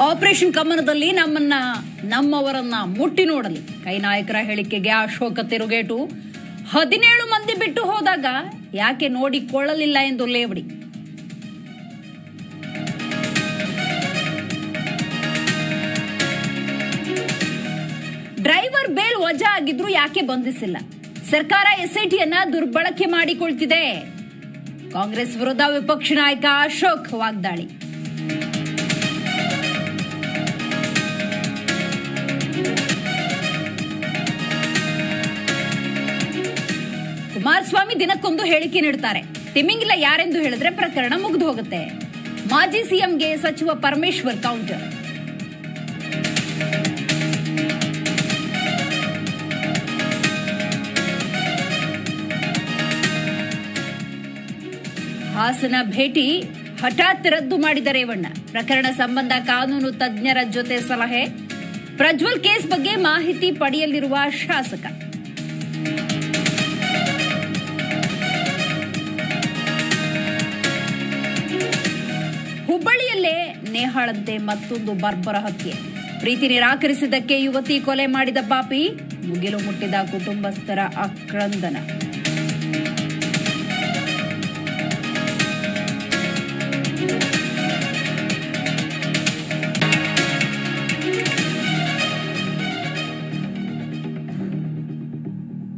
Operation ಕಮನದಲ್ಲಿ ನಮ್ಮನ್ನ, ನಮ್ಮವರನ್ನ ಮುಟ್ಟಿ ನೋಡಲಿ. ಕೈ ನಾಯಕರ ಹೇಳಿಕೆಗೆ ಅಶೋಕ ತಿರುಗೇಟು. ಹದಿನೇಳು ಮಂದಿ ಬಿಟ್ಟು ಹೋದಾಗ ಯಾಕೆ ನೋಡಿಕೊಳ್ಳಲಿಲ್ಲ ಎಂದು ಲೇವಡಿ. ಡ್ರೈವರ್ ಬೇಲ್ ವಜಾ ಆಗಿದ್ರು ಯಾಕೆ ಬಂಧಿಸಿಲ್ಲ? ಸರ್ಕಾರ ಎಸ್ಐಟಿಯನ್ನ ದುರ್ಬಳಕೆ ಮಾಡಿಕೊಳ್ತಿದೆ. ಕಾಂಗ್ರೆಸ್ ವಿರುದ್ಧ ವಿಪಕ್ಷ ನಾಯಕ ಅಶೋಕ್ ವಾಗ್ದಾಳಿ. ಕುಮಾರಸ್ವಾಮಿ ದಿನಕ್ಕೊಂದು ಹೇಳಿಕೆ ನೀಡುತ್ತಾರೆ ತಿಮ್ಮಿಂಗಿಲ್ಲ ಯಾರೆಂದು ಹೇಳಿದ್ರೆ ಪ್ರಕರಣ ಮುಗಿದು ಹೋಗುತ್ತೆ. ಮಾಜಿ ಸಿಎಂಗೆ ಸಚಿವ ಪರಮೇಶ್ವರ್ ಕೌಂಟರ್. ಹಾಸನ ಭೇಟಿ ಹಠಾತ್ ರದ್ದು ಮಾಡಿದ ರೇವಣ್ಣ. ಪ್ರಕರಣ ಸಂಬಂಧ ಕಾನೂನು ತಜ್ಞರ ಜೊತೆ ಸಲಹೆ. ಪ್ರಜ್ವಲ್ ಕೇಸ್ ಬಗ್ಗೆ ಮಾಹಿತಿ ಪಡೆಯಲಿರುವ ಶಾಸಕ. ಹುಬ್ಬಳ್ಳಿಯಲ್ಲೇ ನೇಹಾಳಂತೆ ಮತ್ತೊಂದು ಬರ್ಬರ ಹತ್ಯೆ. ಪ್ರೀತಿ ನಿರಾಕರಿಸಿದ್ದಕ್ಕೆ ಯುವತಿ ಕೊಲೆ ಮಾಡಿದ ಪಾಪಿ ಮುಗಿಲು ಮುಟ್ಟಿದ ಕುಟುಂಬಸ್ಥರ ಆಕ್ರಂದನ.